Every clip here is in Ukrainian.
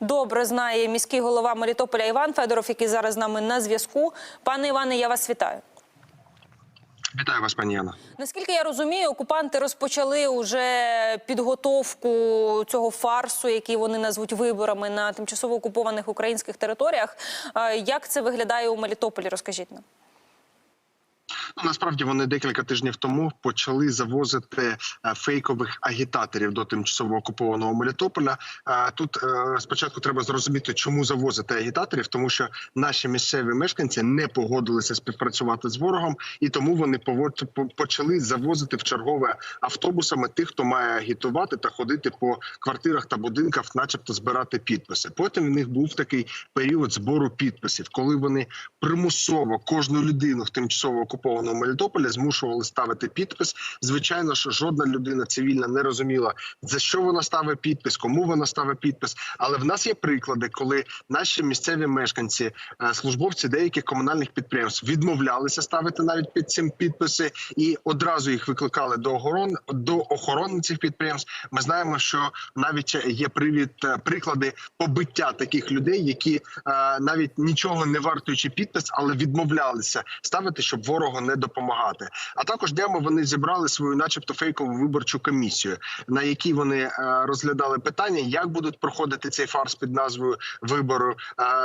добре знає міський голова Мелітополя Іван Федоров, який зараз з нами на зв'язку. Пане Іване, я вас вітаю. Вітаю вас, пані Яна. Наскільки я розумію, окупанти розпочали уже підготовку цього фарсу, який вони назвуть виборами на тимчасово окупованих українських територіях. Як це виглядає у Мелітополі? Розкажіть нам. Ну, насправді вони декілька тижнів тому почали завозити е, фейкових агітаторів до тимчасово окупованого Мелітополя. Е, Тут е, спочатку треба зрозуміти, чому завозити агітаторів, тому що наші місцеві мешканці не погодилися співпрацювати з ворогом, і тому вони почали завозити в чергове автобусами тих, хто має агітувати та ходити по квартирах та будинках, начебто збирати підписи. Потім в них був такий період збору підписів, коли вони примусово кожну людину в тимчасово окупованому Мелітополі змушували ставити підпис. Звичайно, що жодна людина цивільна не розуміла за що вона ставить підпис, кому вона ставить підпис. Але в нас є приклади, коли наші місцеві мешканці, е, службовці деяких комунальних підприємств відмовлялися ставити навіть під цим підписи, і одразу їх викликали до охорон до охорони цих підприємств. Ми знаємо, що навіть є привід е, приклади побиття таких людей, які е, навіть нічого не вартуючи підпис, але відмовлялися ставити, щоб ворогу не допомагати. А також днями вони зібрали свою, начебто, фейкову виборчу комісію, на якій вони е, розглядали питання, як будуть проходити цей фарс під назвою вибору. Е,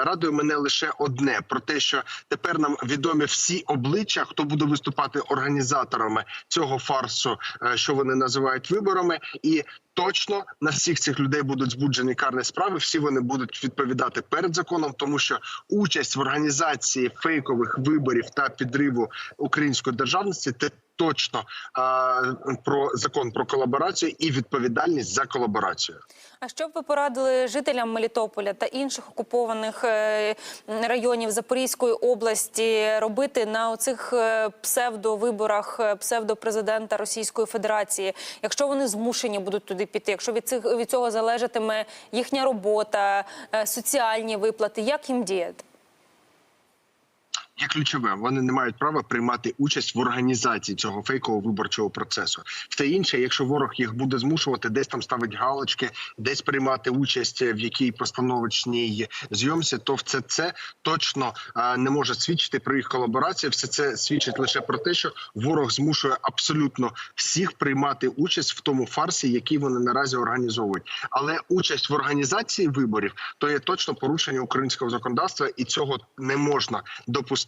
радує мене лише одне про те, що тепер нам відомі всі обличчя, хто буде виступати організаторами цього фарсу, е, що вони називають виборами, і точно на всіх цих людей будуть збуджені карні справи. Всі вони будуть відповідати перед законом, тому що участь в організації фейкових виборів та підриву української державності точно про закон про колаборацію і відповідальність за колаборацію. А що б ви порадили жителям Мелітополя та інших окупованих е, районів Запорізької області робити на оцих е, псевдовиборах е, псевдопрезидента Російської Федерації, якщо вони змушені будуть туди піти, якщо від цих від цього залежатиме їхня робота, соціальні виплати, як їм діяти? Є ключове, вони не мають права приймати участь в організації цього фейкового виборчого процесу. Все інше, якщо ворог їх буде змушувати, десь там ставить галочки, десь приймати участь в якій постановочній зйомці, то все це точно не може свідчити про їх колаборацію. Все це свідчить лише про те, що ворог змушує абсолютно всіх приймати участь в тому фарсі, який вони наразі організовують. Але участь в організації виборів то є точно порушення українського законодавства, і цього не можна допустити.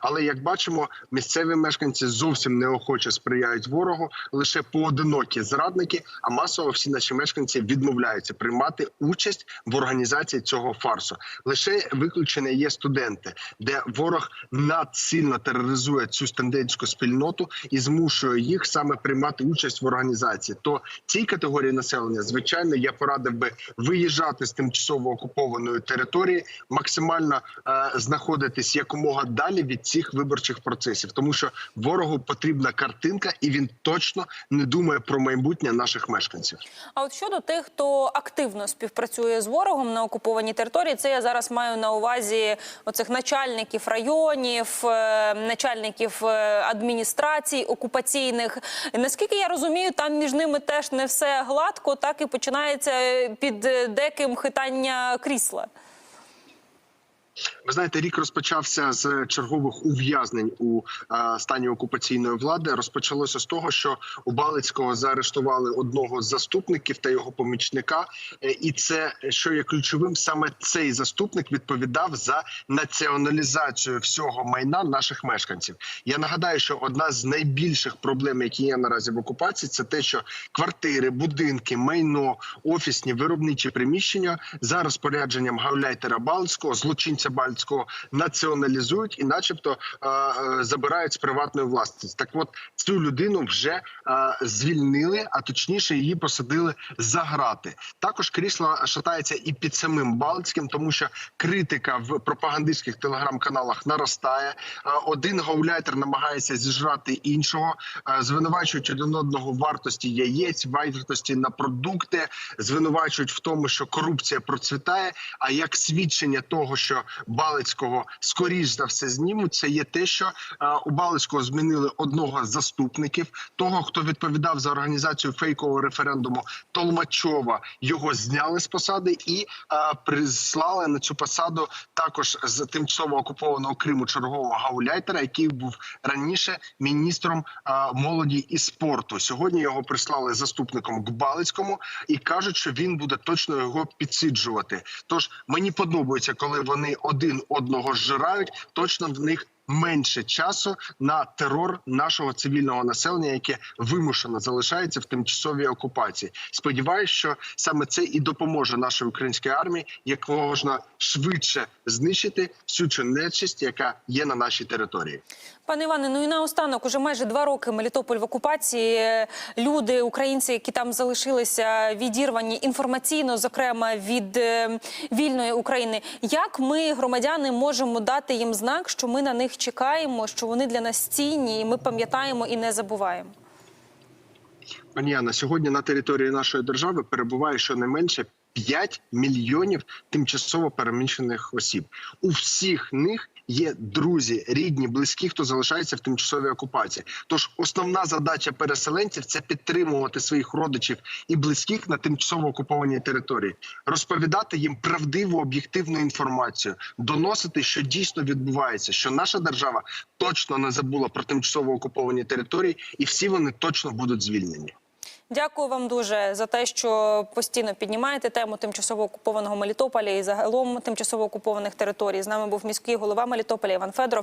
Але як бачимо, місцеві мешканці зовсім неохоче сприяють ворогу, лише поодинокі зрадники. А масово всі наші мешканці відмовляються приймати участь в організації цього фарсу. Лише виключення є студенти, де ворог надсильно тероризує цю студентську спільноту і змушує їх саме приймати участь в організації. То цій категорії населення, звичайно, я порадив би виїжджати з тимчасово окупованої території, максимально е, знаходитись якомога далі від цих виборчих процесів, тому що ворогу потрібна картинка, і він точно не думає про майбутнє наших мешканців. А от щодо тих, хто активно співпрацює з ворогом на окупованій території, це я зараз маю на увазі оцих начальників районів, е, начальників е, адміністрацій окупаційних. Наскільки я розумію, там між ними теж не все гладко, так і починається під е, деким хитання крісла. Ви знаєте, рік розпочався з чергових ув'язнень у е, стані окупаційної влади. Розпочалося з того, що у Балицького заарештували одного з заступників та його помічника. Е, і це що є ключовим, саме цей заступник відповідав за націоналізацію всього майна наших мешканців. Я нагадаю, що одна з найбільших проблем, які є наразі в окупації, це те, що квартири, будинки, майно, офісні виробничі приміщення за розпорядженням гауляйтера Балицького, злочинця Бальського, націоналізують і, начебто, е, е, забирають з приватної власності. Так, от цю людину вже е, звільнили, а точніше її посадили за грати. Також крісло шатається і під самим Балтським, тому що критика в пропагандистських телеграм-каналах наростає. Один гауляйтер намагається зіжрати іншого, звинувачують один одного вартості яєць, вартості на продукти, звинувачують в тому, що корупція процвітає. А як свідчення того, що Балицького скоріш за все знімуть. Це є те, що е, у Балицького змінили одного з заступників, того хто відповідав за організацію фейкового референдуму Толмачова. Його зняли з посади і е, прислали на цю посаду також з тимчасово окупованого Криму чергового гауляйтера, який був раніше міністром е, молоді і спорту. Сьогодні його прислали заступником к Балицькому і кажуть, що він буде точно його підсиджувати. Тож мені подобається, коли вони один одного зжирають. Точно в них. Менше часу на терор нашого цивільного населення, яке вимушено залишається в тимчасовій окупації. Сподіваюсь, що саме це і допоможе нашій українській армії як можна швидше знищити всю цю нечисть, яка є на нашій території. Пане Іване, ну і наостанок, уже майже два роки Мелітополь в окупації. Люди, українці, які там залишилися, відірвані інформаційно, зокрема від е, вільної України. Як ми, громадяни, можемо дати їм знак, що ми на них чекаємо, що вони для нас цінні, і ми пам'ятаємо і не забуваємо? Пані Яна, сьогодні на території нашої держави перебуває щонайменше 5 мільйонів тимчасово переміщених осіб. У всіх них є друзі, рідні, близькі, хто залишається в тимчасовій окупації. Тож основна задача переселенців це підтримувати своїх родичів і близьких на тимчасово окупованій території, розповідати їм правдиву об'єктивну інформацію, доносити, що дійсно відбувається, що наша держава точно не забула про тимчасово окуповані території, і всі вони точно будуть звільнені. Дякую вам дуже за те, що постійно піднімаєте тему тимчасово окупованого Мелітополя і загалом тимчасово окупованих територій. З нами був міський голова Мелітополя Іван Федоров.